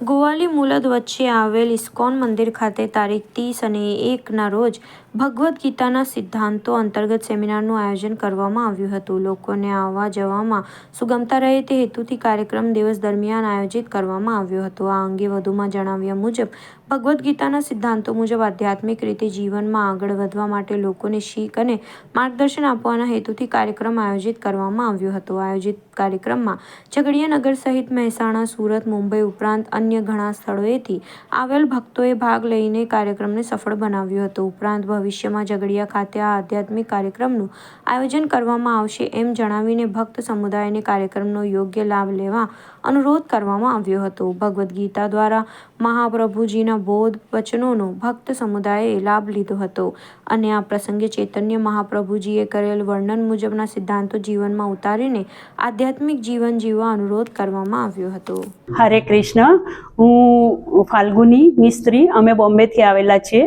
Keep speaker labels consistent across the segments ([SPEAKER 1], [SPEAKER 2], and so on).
[SPEAKER 1] ગોવાલી મુલદ વચ્ચે આવેલ ઇસ્કોન મંદિર ખાતે તારીખ ત્રીસ અને એકના રોજ ભગવદ્ ગીતાના સિદ્ધાંતો અંતર્ગત સેમિનારનું આયોજન કરવામાં આવ્યું હતું. લોકોને આવવા જવામાં સુગમતા રહે તે હેતુથી કાર્યક્રમ દિવસ દરમિયાન આયોજિત કરવામાં આવ્યો હતો. આ અંગે વધુમાં જણાવ્યા મુજબ, ભગવદ્ ગીતાના સિદ્ધાંતો મુજબ આધ્યાત્મિક રીતે જીવનમાં આગળ વધવા માટે લોકોને શીખ અને માર્ગદર્શન આપવાના હેતુથી કાર્યક્રમ આયોજિત કરવામાં આવ્યો હતો. આયોજિત કાર્યક્રમમાં ઝઘડિયા નગર સહિત મહેસાણા, સુરત, મુંબઈ ઉપરાંત અન્ય ઘણા સ્થળોએથી આવેલ ભક્તોએ ભાગ લઈને કાર્યક્રમને સફળ બનાવ્યો હતો. ઉપરાંત ભવિષ્યમાં ઝઘડિયા ખાતે આ આધ્યાત્મિક કાર્યક્રમનું આયોજન કરવામાં આવશે એમ જણાવીને ભક્ત સમુદાયને કાર્યક્રમનો યોગ્ય લાભ લેવા અનુરોધ કરવામાં આવ્યો હતો. ભગવદ્ ગીતા દ્વારા મહાપ્રભુજીના બોધ વચનોનો ભક્ત સમુદાયે લાભ લીધો હતો અને આ પ્રસંગે ચૈતન્ય મહાપ્રભુજીએ કરેલ વર્ણન મુજબના સિદ્ધાંતો જીવનમાં ઉતારીને આધ્યાત્મિક જીવન જીવવા અનુરોધ કરવામાં આવ્યો હતો.
[SPEAKER 2] હરે કૃષ્ણ. હું ફાલ્ગુની મિસ્ત્રી. અમે બોમ્બેથી આવેલા છીએ.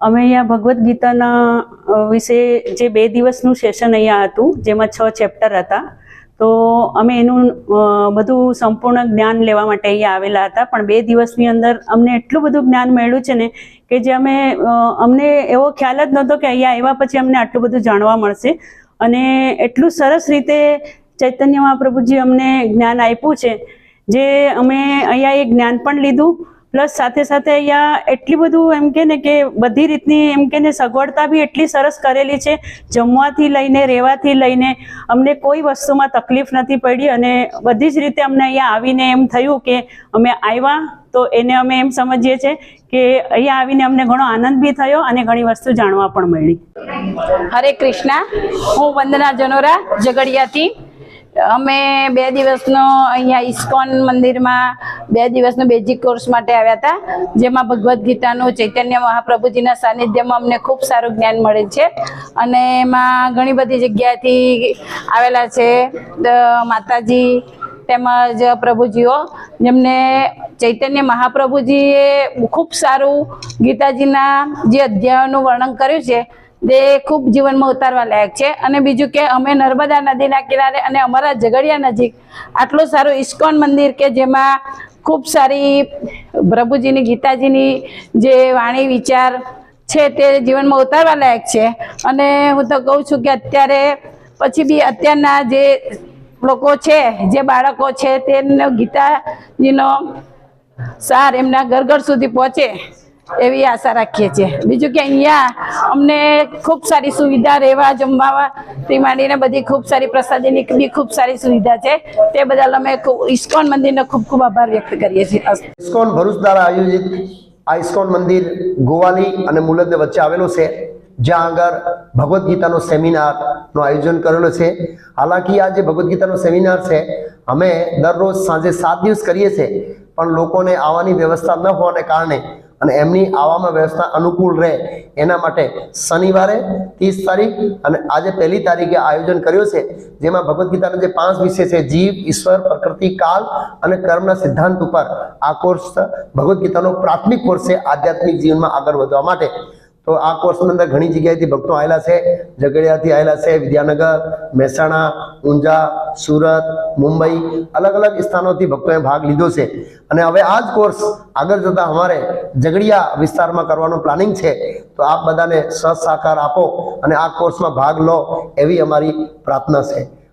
[SPEAKER 2] અમે અહીંયા ભગવદ્ ગીતાના વિશે જે બે દિવસનું સેશન અહીંયા હતું, જેમાં છ ચેપ્ટર હતા. તો અમે એનું બધું સંપૂર્ણ જ્ઞાન લેવા માટે અહીંયા આવેલા હતા. પણ બે દિવસની અંદર અમને એટલું બધું જ્ઞાન મળ્યું છે ને કે જે અમે અમને એવો ખ્યાલ જ નહોતો કે અહીંયા આવ્યા પછી અમને આટલું બધું જાણવા મળશે. અને એટલું સરસ રીતે ચૈતન્ય મહાપ્રભુજી અમને જ્ઞાન આપ્યું છે, જે અમે અહીંયા એ જ્ઞાન પણ લીધું. પ્લસ સાથે સાથે અહીંયા એટલી બધું એમ કે ને કે બધી રીતની એમ કે ને સગવડતા બી એટલી સરસ કરેલી છે. જમવાથી લઈને, રહેવાથી લઈને અમને કોઈ વસ્તુમાં તકલીફ નથી પડી અને બધી જ રીતે અમને અહીંયા આવીને એમ થયું કે અમે આવ્યા તો એને અમે એમ સમજીએ છીએ કે અહીંયા આવીને અમને ઘણો આનંદ બી થયો અને ઘણી વસ્તુ જાણવા પણ મળી.
[SPEAKER 3] હરે કૃષ્ણ. હું વંદના જનોરા, ઝઘડિયાથી. અમે બે દિવસનો અહીંયા ઇસ્કોન મંદિરમાં બે દિવસનો બેઝિક કોર્સ માટે આવ્યા હતા, જેમાં ભગવદ્ ગીતાનું ચૈતન્ય મહાપ્રભુજીના સાનિધ્યમાં અમને ખૂબ સારું જ્ઞાન મળે છે. અને એમાં ઘણી બધી જગ્યાએથી આવેલા છે માતાજી તેમજ પ્રભુજીઓ, જેમને ચૈતન્ય મહાપ્રભુજીએ ખૂબ સારું ગીતાજીના જે અધ્યાયોનું વર્ણન કર્યું છે તે ખૂબ જીવનમાં ઉતારવા લાયક છે. અને બીજું કે અમે નર્મદા નદીના કિનારે અને અમારા ઝઘડિયા નજીક આટલું સારું ઇસ્કોન મંદિર કે જેમાં ખૂબ સારી પ્રભુજીની, ગીતાજીની જે વાણી, વિચાર છે તે જીવનમાં ઉતારવા લાયક છે. અને હું તો કહું છું કે અત્યારે પછી બી અત્યારના જે લોકો છે, જે બાળકો છે, તેનો ગીતાજીનો સાર એમના ઘર ઘર સુધી પહોંચે. એવી આશા રાખીએ છીએ. બીજું કે અહીંયા અમને ખૂબ સારી સુવિધા રહેવા જમવા થી માંડીને બધી ખૂબ સારી પ્રસાદીની બી ખૂબ સારી સુવિધા છે. તે બદલ અમે ઇસ્કોન મંદિરનો ખૂબ ખૂબ આભાર વ્યક્ત કરીએ છીએ.
[SPEAKER 4] ઇસ્કોન ભરૂચ દ્વારા આયોજિત આ ઇસ્કોન મંદિર ગોવાલી અને મુલદ વચ્ચે આવેલું છે, જ્યાં આગળ ભગવદ્ ગીતાનો સેમિનારનું આયોજન કરેલું છે. હાલાકી આ જે ભગવદ્ ગીતાનો સેમિનાર છે, અમે દરરોજ સાંજે સાત દિવસ કરીએ છીએ, પણ લોકોને આવવાની વ્યવસ્થા ન હોવાને કારણે અને એમની આવવામાં વ્યવસ્થા અનુકૂળ રહે એના માટે શનિવારે ત્રીસ તારીખ અને આજે પહેલી તારીખે આયોજન કર્યું છે, જેમાં ભગવદ્ ગીતાના જે પાંચ વિષય છે, જીવ, ઈશ્વર, પ્રકૃતિ, કાલ અને કર્મના સિદ્ધાંત ઉપર આ કોર્સ ભગવદ્ ગીતાનો પ્રાથમિક કોર્સ છે આધ્યાત્મિક જીવનમાં આગળ વધવા માટે. તો આ કોર્સની અંદર ઘણી જગ્યાએથી ભક્તો આવેલા છે. ઝઘડિયાથી આવેલા છે, વિદ્યાનગર, મહેસાણા, ઊંઝા, સુરત, મુંબઈ, અલગ અલગ સ્થાનોથી ભક્તોએ ભાગ લીધો છે. અને હવે આ જ કોર્સ આગળ જતા અમારે ઝઘડિયા વિસ્તારમાં કરવાનું પ્લાનિંગ છે. તો આપ બધાને સહસાકાર આપો અને આ કોર્સમાં ભાગ લો એવી અમારી પ્રાર્થના છે.